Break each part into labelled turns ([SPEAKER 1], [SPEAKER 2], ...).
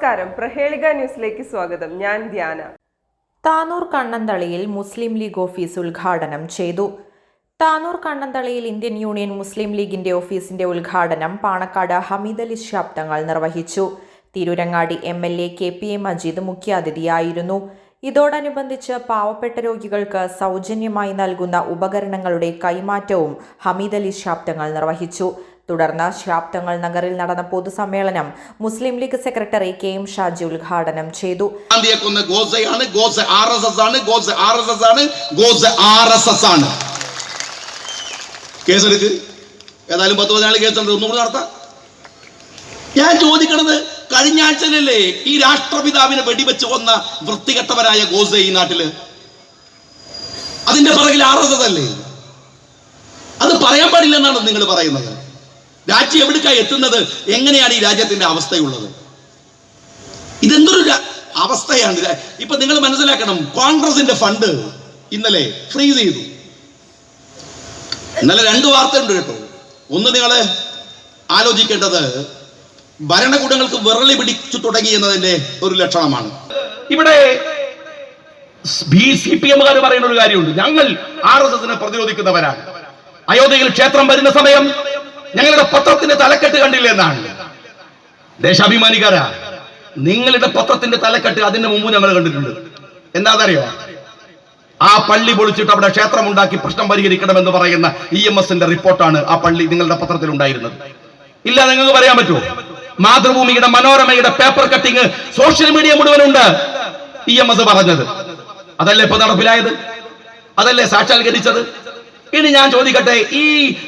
[SPEAKER 1] നമസ്കാരം. പ്രഹേളിക ന്യൂസിലേക്ക് സ്വാഗതം. ഞാൻ ധ്യാന.
[SPEAKER 2] താനൂർ കണ്ണന്തളിയിൽ മുസ്ലിം ലീഗ് ഓഫീസ് ഉദ്ഘാടനം ചെയ്തു. താനൂർ കണ്ണന്തളിയിൽ ഇന്ത്യൻ യൂണിയൻ മുസ്ലിം ലീഗിന്റെ ഓഫീസിന്റെ ഉദ്ഘാടനം പാണക്കാട് ഹമീദ് അലി ശാബ് തങ്ങൾ നിർവഹിച്ചു. Tirurangadi M L A K P A Majeed മുഖ്യാതിഥിയായിരുന്നു. ഇതോടനുബന്ധിച്ച് പാവപ്പെട്ട രോഗികൾക്ക് സൗജന്യമായി നൽകുന്ന ഉപകരണങ്ങളുടെ കൈമാറ്റവും ഹമീദ് അലി ശാബ് തങ്ങൾ നിർവഹിച്ചു. തുടർന്ന് ശാപ്തങ്ങൾ നഗറിൽ നടന്ന പൊതുസമ്മേളനം Muslim League secretary K M Shaji ഉദ്ഘാടനം ചെയ്തു.
[SPEAKER 3] ഗോസയാണ് ഗോസ ആണ് ഗോസ ആണ് ഗോസ ഞാൻ ചോദിക്കണത് കഴിഞ്ഞ ആഴ്ചയിലല്ലേ ഈ രാഷ്ട്രപിതാവിനെ വെടിവെച്ച് കൊന്ന വൃത്തികെട്ടവരായ ഗോസ ഈ നാട്ടിൽ? അതിന്റെ പിറകിൽ ആർ എസ് എസ് അല്ലേ? അത് പറയാൻ പാടില്ലെന്നാണ് നിങ്ങൾ പറയുന്നത്. രാജ്യം എവിടേക്കാ എത്തുന്നത്? എങ്ങനെയാണ് ഈ രാജ്യത്തിന്റെ അവസ്ഥയുള്ളത്? ഇതെന്തൊരു അവസ്ഥയാണ്. ഇപ്പൊ നിങ്ങൾ മനസ്സിലാക്കണം കോൺഗ്രസിന്റെ ഫണ്ട് ഇന്നലെ ഫ്രീസ് ചെയ്തു. ഇന്നലെ രണ്ട് വാർത്ത വാർത്തയുണ്ട് കേട്ടോ. ഒന്ന് നിങ്ങൾ ആലോചിക്കേണ്ടത് ഭരണകൂടങ്ങൾക്ക് വിറളി പിടിച്ചു തുടങ്ങി എന്നതിന്റെ ഒരു ലക്ഷണമാണ്. ഇവിടെ ബി സി പി എമ്മുകാർ പറയുന്ന ഒരു കാര്യമുണ്ട്. ഞങ്ങൾ ആർ എസ് എസിനെ പ്രതിരോധിക്കുന്നവരാണ്. അയോധ്യയിൽ ക്ഷേത്രം വരുന്ന സമയം ഞങ്ങളുടെ പത്രത്തിന്റെ തലക്കെട്ട് കണ്ടില്ല എന്നാണ്? ദേശാഭിമാനിക്കാരാ നിങ്ങളുടെ പത്രത്തിന്റെ തലക്കെട്ട് അതിന്റെ മുമ്പ് ഞങ്ങൾ കണ്ടിട്ടുണ്ട്. എന്താണെന്നറിയോ? ആ പള്ളി പൊളിച്ചിട്ട് അവിടെ ക്ഷേത്രം ഉണ്ടാക്കി പ്രശ്നം പരിഹരിക്കണമെന്ന് പറയുന്ന ഇ എം എസിന്റെ റിപ്പോർട്ടാണ് ആ പള്ളി നിങ്ങളുടെ പത്രത്തിൽ ഉണ്ടായിരുന്നത് ഇല്ല നിങ്ങൾക്ക് പറയാൻ പറ്റുമോ? മാതൃഭൂമിയുടെ മനോരമയുടെ പേപ്പർ കട്ടിങ് സോഷ്യൽ മീഡിയ മുഴുവനുണ്ട് ഇ എം എസ് പറഞ്ഞത്. അതല്ലേ ഇപ്പൊ നടപ്പിലായത്? അതല്ലേ സാക്ഷാത്കരിച്ചത്? ഇനി ഞാൻ ചോദിക്കട്ടെ ഈ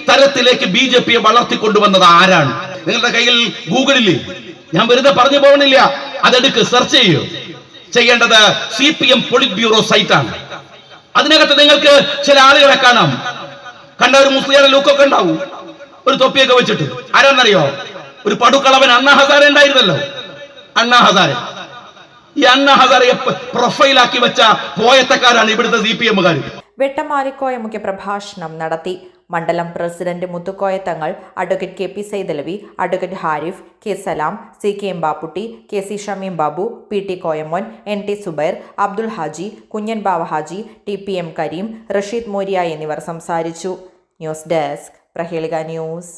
[SPEAKER 3] തരത്തിലേക്ക് ബി ജെ പിയെ വളർത്തിക്കൊണ്ടുവന്നത് ആരാണ്? നിങ്ങളുടെ കയ്യിൽ ഗൂഗിളിൽ ഞാൻ വെറുതെ പറഞ്ഞു പോകണില്ല. അതെടുക്ക് സെർച്ച് ചെയ്യൂ. ചെയ്യേണ്ടത് C P M polit bureau സൈറ്റാണ് അതിനകത്ത് നിങ്ങൾക്ക് ചില ആളുകളെ കാണാം. കണ്ട ഒരു മുസ്ലിം ലുക്കൊക്കെ ഉണ്ടാവും. ഒരു തൊപ്പിയൊക്കെ വെച്ചിട്ട്. ആരാന്നറിയോ ഒരു പടുക്കളവൻ അണ്ണാ ഹസാരെ ഉണ്ടായിരുന്നല്ലോ. അണ്ണാ ഹസാരെ. ഈ അണ്ണാ ഹസാരയെ പ്രൊഫൈലാക്കി വെച്ച പോയത്തക്കാരാണ് ഇവിടുത്തെ സി പി എമ്മുകാർ
[SPEAKER 2] വെട്ടമാലിക്കോയ മുഖ്യപ്രഭാഷണം നടത്തി. മണ്ഡലം president Muthukoya Thangal advocate K P Saithalavi advocate Harif K Salam C K M Bapputty K C Shameem Babu P T Koyamon N T Zubair Abdul Haji Kunhan Bava Haji T P M Kareem Rasheed Moriya എന്നിവർ സംസാരിച്ചു. News desk Prahelika news.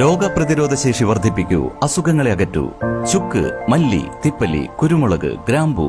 [SPEAKER 4] രോഗപ്രതിരോധ ശേഷി വർദ്ധിപ്പിക്കൂ അസുഖങ്ങളെ അകറ്റൂ. ചുക്ക് മല്ലി തിപ്പല്ലി കുരുമുളക് ഗ്രാമ്പു